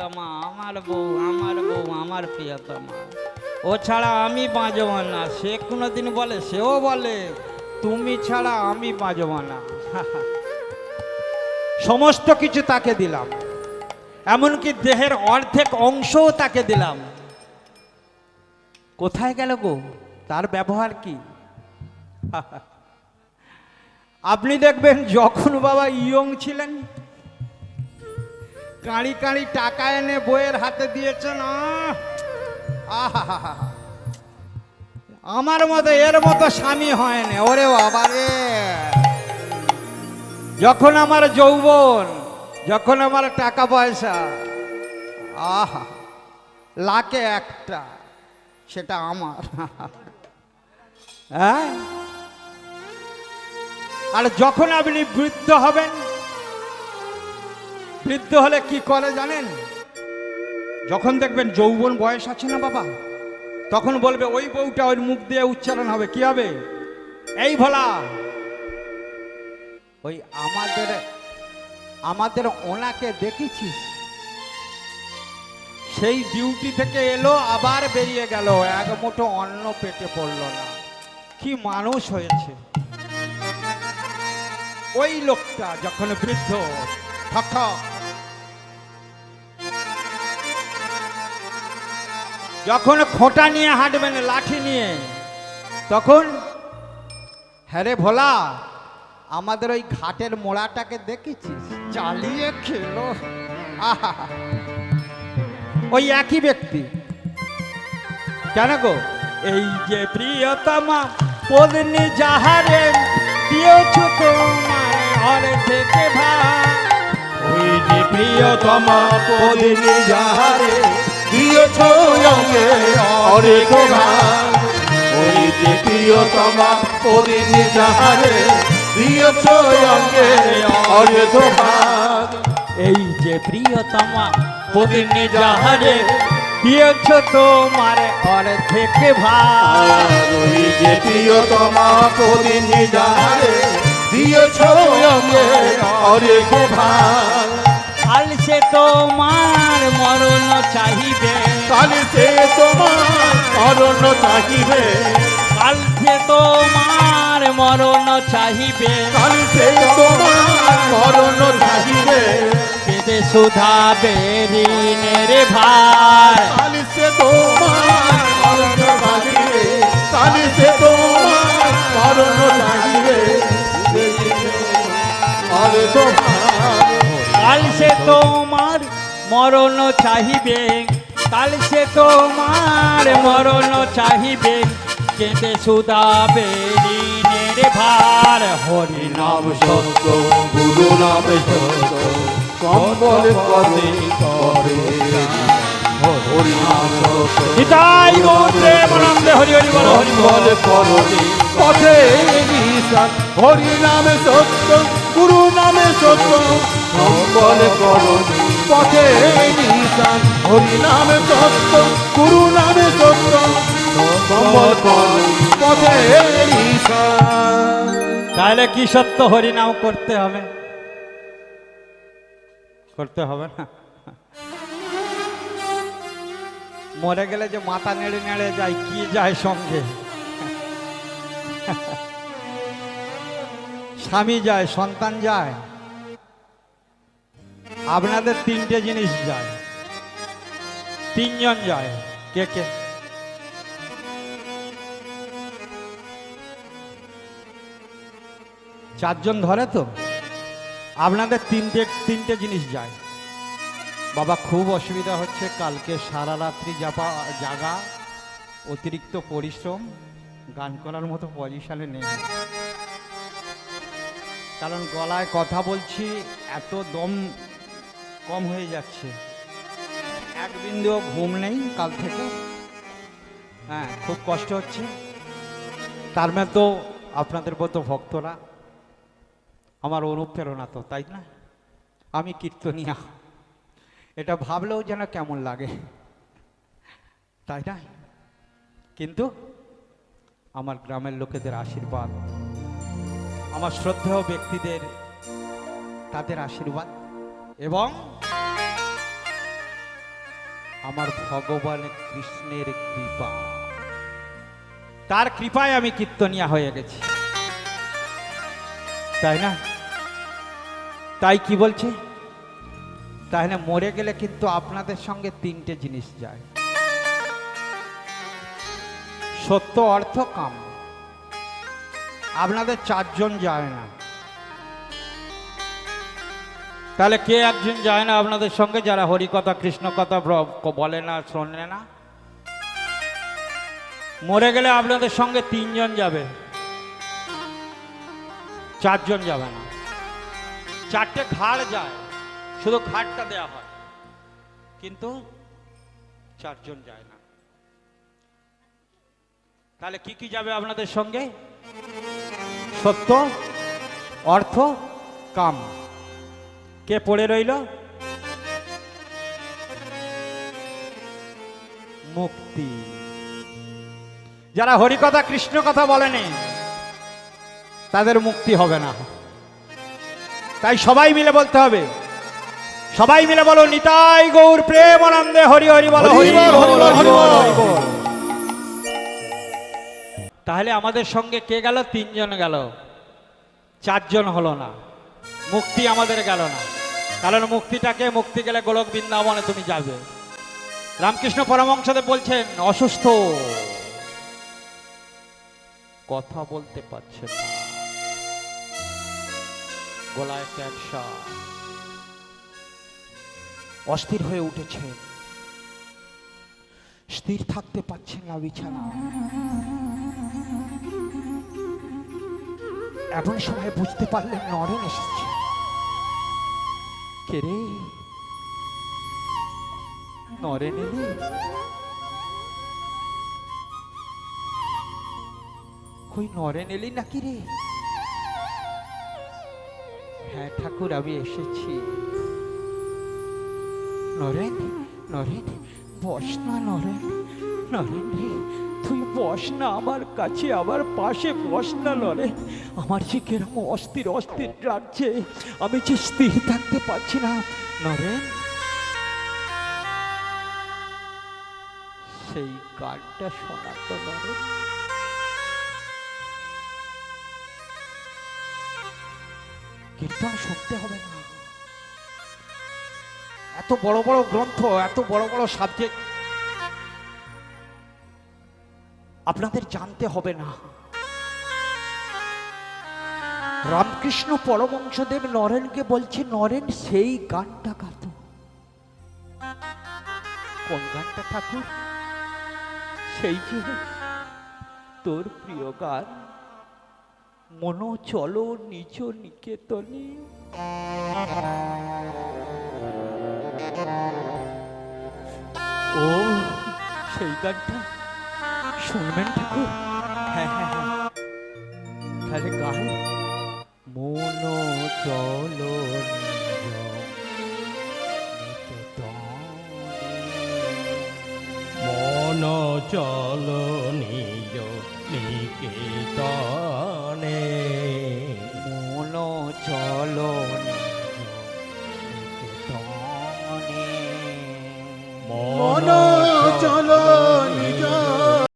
প্রিয়তমা, আমার বউ আমার বউ, আমার প্রিয়তমা। ও ছাড়া আমি বাঁচব না। সে কোনোদিন বলে, সেও বলে, তুমি ছাড়া আমি বাঁচব না। সমস্ত কিছু তাকে দিলাম। এমনকি দেহের অর্ধেক অংশও তাকে দিলাম। কোথায় গেল গো? তার ব্যবহার কি? আপনি দেখবেন যখন বাবা ইয়ং ছিলেন কাঁড়ি কাঁড়ি টাকা এনে বইয়ের হাতে দিয়েছেন। আমার মতো, এর মতো স্বামী হয় না। ওরে বাবা রে। যখন আমার যৌবন, যখন আমার টাকা পয়সা, আহা লাকে একটা, সেটা আমার। হ্যাঁ? আর যখন আপনি বৃদ্ধ হবেন বৃদ্ধ হলে কি করে জানেন? যখন দেখবেন যৌবন বয়স আছে না বাবা, তখন বলবে, ওই বউটা ওই মুখ দিয়ে উচ্চারণ হবে, কি হবে? এই ভোলা, ওই আমাদের আমাদের ওনাকে দেখেছিস? সেই ডিউটি থেকে এলো, আবার বেরিয়ে গেল, এক মুঠো অন্ন পেটে পড়ল না। কি মানুষ হয়েছে। ওই লোকটা যখন বৃদ্ধ ঠক যখন খোঁটা নিয়ে হাঁটবেন লাঠি নিয়ে তখন হ্যাঁ রে ভোলা আমাদের ওই ঘাটের মোড়াটাকে দেখেছিস? চালিয়ে খেলো। আহা। ওই একই ব্যক্তি। কেন গো? এই যে প্রিয়তমা পদিনী যাহারে দিয়েছ তোমার ঘর থেকে ভাই ওই যে প্রিয়তমা পদিনী যাহারে দিয়েছ অঙ্গে অনেক ভাগ ওই যে প্রিয়তমা পদিনী যাহারে দিয়েছ অঙ্গে অনেক ভাগ এই যে প্রিয়তমা পদিনী যাহারে দিয়েছ তোমার ভাই আর ওই যে প্রিয়তমা পদিনী যাহারে দিয়েছ অঙ্গে অনেক ভাগ কাল সে তোমার মরণ চাহিবে। কালে সে তোমার অরণ্য চাহিবে। কাল সে তোমার মরণ চাহিবে। কালে সে তোমার মরণ চাহিবে। কেঁদে সুধাবে ঋণের ভাই। কালে সে তোমার মরণ চাহিবে। কালে সে তোমার মরণ চাহিবে। আরে তোমার কাল সে তোমার মরণ চাহিবে। কাল সে তোমার মরণ চাহিবে। কেঁদে ঋণের ভার। হরি নাম সত্য গুরু নাম সত্য কম্বল পদে করে হরি নাম সত্য নিতাই গৌত্রে মনন্দে হরি হরি বল হরি বল। বলে করণি পথে নিশান হরি নামে সত্য গুরু নামে সত্য বলে করণি পথে নিশান। হরি নামে সত্য গুরু নামে সত্য পথে তাহলে কি সত্য? হরিনাম করতে হবে। করতে হবে না? মরে গেলে যে মাথা নেড়ে নেড়ে যায়, কি যায় সঙ্গে? স্বামী যায়, সন্তান যায়। আপনাদের তিনটে জিনিস যায়। তিনজন যায়। কে কে? চারজন ধরে তো? আপনাদের তিনটে তিনটে জিনিস যায়। বাবা, খুব অসুবিধা হচ্ছে। কালকে সারা রাত্রি জাপা জাগা, অতিরিক্ত পরিশ্রম, গান করার মতো পজিশনে নেই। কারণ গলায় কথা বলছি, এত দম কম হয়ে যাচ্ছে। এক বিন্দুও ঘুম নেই কাল থেকে। হ্যাঁ খুব কষ্ট হচ্ছে। তার মধ্যে তো আপনাদের মতো ভক্তরা আমার অনুপ্রেরণা তো, তাই না? আমি কীর্তনিয়া। এটা ভাবলেও যেন কেমন লাগে। তাই না? কিন্তু আমার গ্রামের লোকেদের আশীর্বাদ, আমার শ্রদ্ধেয় ব্যক্তিদের, তাদের আশীর্বাদ এবং আমার ভগবান কৃষ্ণের কৃপা। তার কৃপায় আমি কীর্তনিয়া হয়ে গেছি। তাই না? তাই কি বলছে? তাহলে মরে গেলে কিন্তু আপনাদের সঙ্গে তিনটে জিনিস যায়। সত্য, অর্থ, কাম। আপনাদের চারজন যায় না। তাহলে কে একজন যায় না আপনাদের সঙ্গে? যারা হরিকথা কৃষ্ণ কথা বলে না, শোনে না। মরে গেলে আপনাদের সঙ্গে তিনজন যাবে। চারজন যাবে না। চারটে ঘাড় যায়, শুধু ঘাটটা দেয়া হয়। কিন্তু চারজন যায় না। তাহলে কি কি যাবে আপনাদের সঙ্গে? সত্য, অর্থ, কাম। কে পড়ে রইল? মুক্তি। যারা হরিকথা কৃষ্ণ কথা বলেনি তাদের মুক্তি হবে না। তাই সবাই মিলে বলতে হবে সবাই মিলে বলো নিতাই গৌর প্রেম আনন্দে হরি হরি বলো বল, হরি বল, হরি বল, হরি বল। তাহলে আমাদের সঙ্গে কে গেল? তিনজন গেল। চারজন হলো না। মুক্তি আমাদের গেল না। কারণ মুক্তিটাকে মুক্তি গেলে গোলক বৃন্দাবনে তুমি যাবে। রামকৃষ্ণ পরমংসদেব বলছেন, অসুস্থ। কথা বলতে পারছে না। গলায় ক্যান্সার। অস্থির হয়ে উঠেছে স্থির থাকতে পারছেন না বিছানা। এমন সময় বুঝতে পারলেন নরেন এসেছে। রে নরেন এলি কই নরেন এলি নাকি রে হ্যাঁ ঠাকুর আমি এসেছি নরেন নরেন বস না নরেন নরেন রে তুই বস না, আমার কাছে, আমার পাশে বস না নরেন আমার যে কীরকম অস্থির অস্থির লাগছে, আমি যে স্থির থাকতে পারছি না। নরেন, সেই গানটা শোনাতো নরেন। কীর্তন শুনতে হবে না। এত বড় বড় গ্রন্থ, এত বড় বড় সাবজেক্ট। আপনাদের জানতে হবে না। রামকৃষ্ণ পরমংসদেব নরেনকে বলছে, নরেন, সেই গানটা গাত কোন গানটা ঠাকুর? সেই যে তোর প্রিয় গান। মনো চলো নিজ নিকেতনে। ও, সেই গানটা। শুনবেন ঠাকুর হ্যাঁ হ্যাঁ হ্যাঁ। তাহলে গায়ে মন চলো মন চলো নিজ নিকেতনে মন চলো নিজ নিকেতনে মন